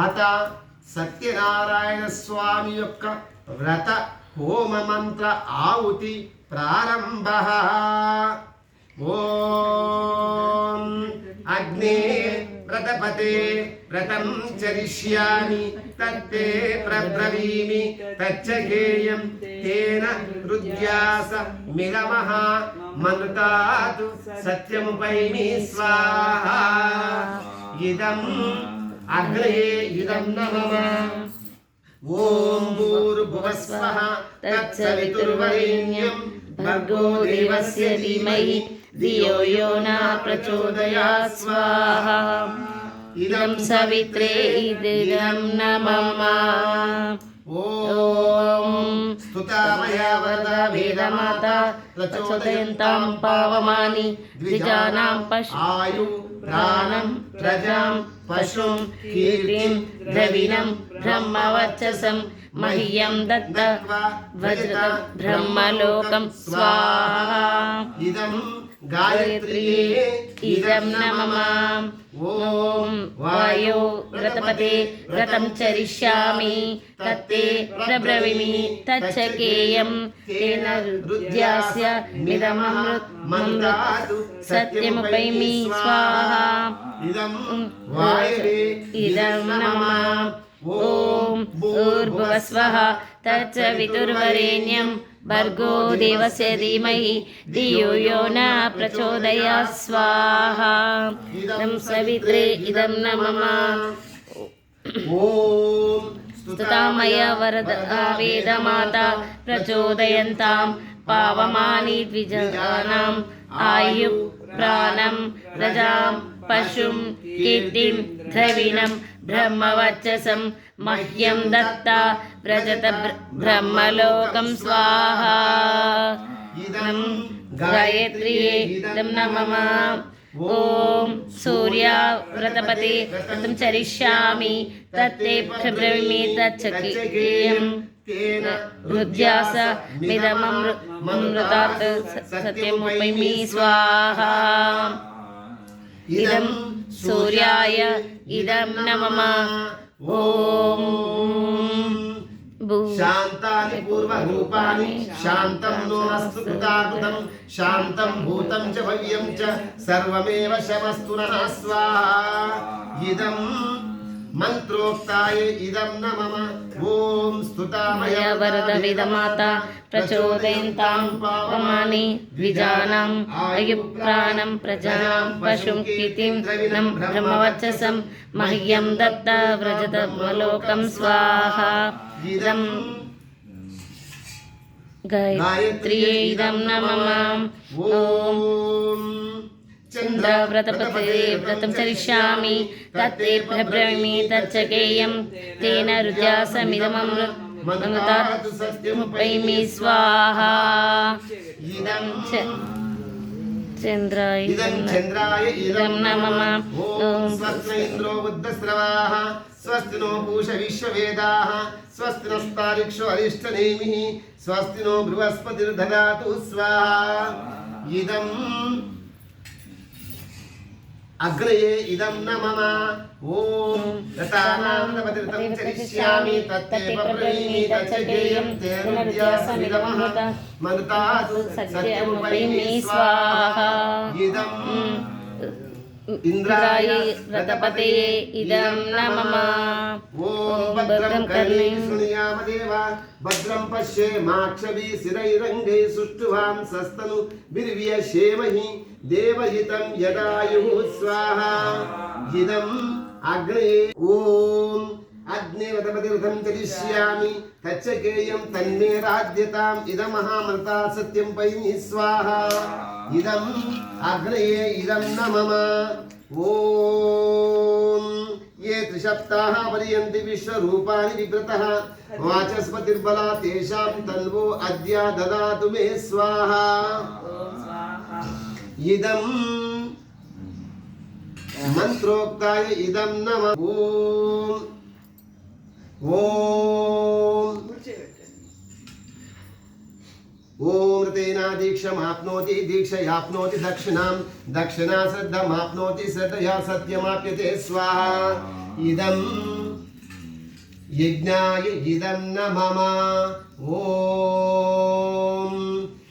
అత సత్యనారాయణ స్వామి యొక్క వ్రత హోమ మంత్ర ఆవుతి ప్రారంభ. ఓం అగ్నే వ్రతపతే వ్రతం చరిష్యామి తత్తే ప్రబ్రవీమి తచ్చగేయం తేన హృద్యాస మిగమః మనుతాతు సత్యముపైమి స్వాహ. ఇదం ॐ भूर्भुवस्वः तत्सवितुर्वरेण्यं। भर्गो देवस्य धीमहि धियो यो न प्रचोदया स्वाहा इदं सवित्रे इदं नमाय वद वेद माता प्रचोदयन्तां पावमानि द्विजानां पश्चायु ప్రాణం ప్రజాం పశుం కీర్తిం ద్రవిణం బ్రహ్మవర్చసం మహ్యం దత్త వజ్ర బ్రహ్మలోకం స్వాహా. ఇదం गायत्र्ये इदं न मम ॐ वायो व्रतपते व्रतं चरिष्यामि तच्च केयं तेन हृद्यास्य सत्यमुपैमि स्वाहा। इदं वायवे इदं नमः ॐ भूर्भुवस्वः तच्च विदुर्वरेण्यं భర్గో దేవస్య ధీమహి ధియో యో న ప్రచోదయాత్ స్వాహా. ఇదం సవిత్రే ఇదం నమమ ఓం స్తుతామయ వరద వేదమాత ప్రచోదయంతాం పావమాని ద్విజానాం ఆయు ప్రాణం ప్రజాం పశుం కీర్తిం ద్రవిణం బ్రహ్మవర్చసం మహ్యం దత్త వ్రజత బ్ర- బ్రహ్మలోకం స్వాహా ఇదం గాయత్రియే ఇదం నమమ ఓం సూర్య వ్రతపతి వ్రతం చరిష్యామి తత్తే ప్రబ్రవిమి తచ్చకేయం తేన హృద్యాస మిదమృతాత్ సత్యముపైమి స్వాహా ఇదం సూర్యాయ ఇదం నమమ ఓం శాంతాని పూర్వరూపాని శాంతం నోమస్తు కృతాకృతం శాంతం భూతం చ భవ్యం చ సర్వమేవ శమస్తు నః స్వాహా ఇదం మంత్రోక్తాయ ఇదం నమమ ఓం స్తుతామయ మయ వరద విదమాత ప్రచోదయంతాం పవమాని ద్విజానాం అయుప్రాణం ప్రజానాం పశుం కీర్తిం నం బ్రహ్మవర్చసం మహ్యం దత్త వ్రజత లోకం స్వాహా ఇదం గాయత్రియే ఇదం నమమ ఓం ఓం చంద్రవ్రతపతే వ్రతం చరిష్యామి తత్తే ప్రభ్రమి తచ్చకేయం తేన రుజాసమిదమృతాత్ సత్యముపైమి స్వాహా ఇదం చ- చంద్రాయ ఇదం చంద్రాయ ఇదం నమమ ఓం స్వస్తి ఇంద్రో బుద్ధస్రవాः స్వస్తి నో పూష విశ్వవేదాः స్వస్తి నస్తారిక్షో అరిష్టనేమిः స్వస్తి ఇదం అగ్రయే ఇదం న మమ ఓం రతానాందపతిర్తం చరిష్యామి తత్తే ప్రబ్రవీమి తచ్చగేయం తేనుద్యాసమిదమః మనుతాతు సత్యముపైమి స్వాహ ఇదం ఇంద్రాయ వ్రతపతయే ఇదం నమమ ఓం భద్రం కర్ణే. శృణుయామదేవ భద్రం పశ్యేమాక్షభి శిరైరంగై సుష్టువాం సస్తను బిర్వ్యశేమహి దేవహితం యదాయు స్వాహా. ఇదం అగ్నే. ఓం అగ్నిరథపతిరథం చరిష్యామి. తచ్చకేయం తన్మే రాజ్యతాం ఇదమహామృతా సత్యం పై స్వాహా. इदम् अग्रे इदं न मम ॐ। ये त्रिशब्दाः पर्यन्ति विश्वरूपाणि विव्रतः वाचस्पतिर्बला तेषां तन्वो अद्य ददातु मे स्वाहा। इदम् मन्त्रोक्ताय इदं न ॐ। ॐ। दक्षिणादीक्षमाप्नोति दीक्षयाप्नोति दक्षिणां दक्षिणा श्रद्धमाप्नोति श्रद्धया सत्यमाप्यते स्वाहा। इदं यज्ञाय इदं न मम ॐ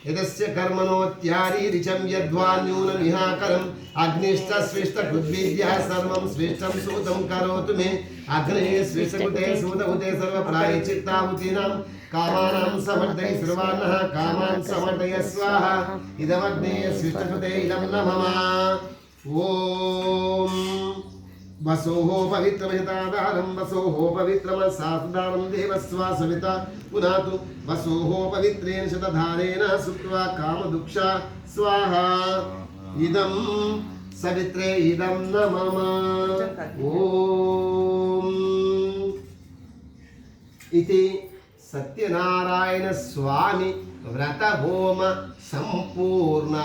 మమ ఓం యదస్య కర్మణోత్యారీరిచం యద్వాన్యూనమిహాకరం అగ్నిష్ట శ్రేష్ట కృద్విద్య సర్వం శ్రేష్టం సూతం కరోతు మే అగ్నే స్విష్టకుతే సూతకుతే సర్వ ప్రాయచిత్తాహుతీనాం కామానాం సమర్థై సర్వాన్నః కామాన్ సమర్థయ స్వాహ ఇదమగ్నే స్విష్టకుతే ఇదం నమః ఓం వసోః పవిత్రమహితాదారం వసోః పవిత్రమసాదారం దేవస్వా సవిత పునాతు వసోః పవిత్రేణ శతధారేణ సుత్వా కామదుక్ష స్వాహ ఇదం సవిత్రే ఇదం న మమ ఓం ఇది సత్యనారాయణ స్వామి వ్రత హోమ సంపూర్ణ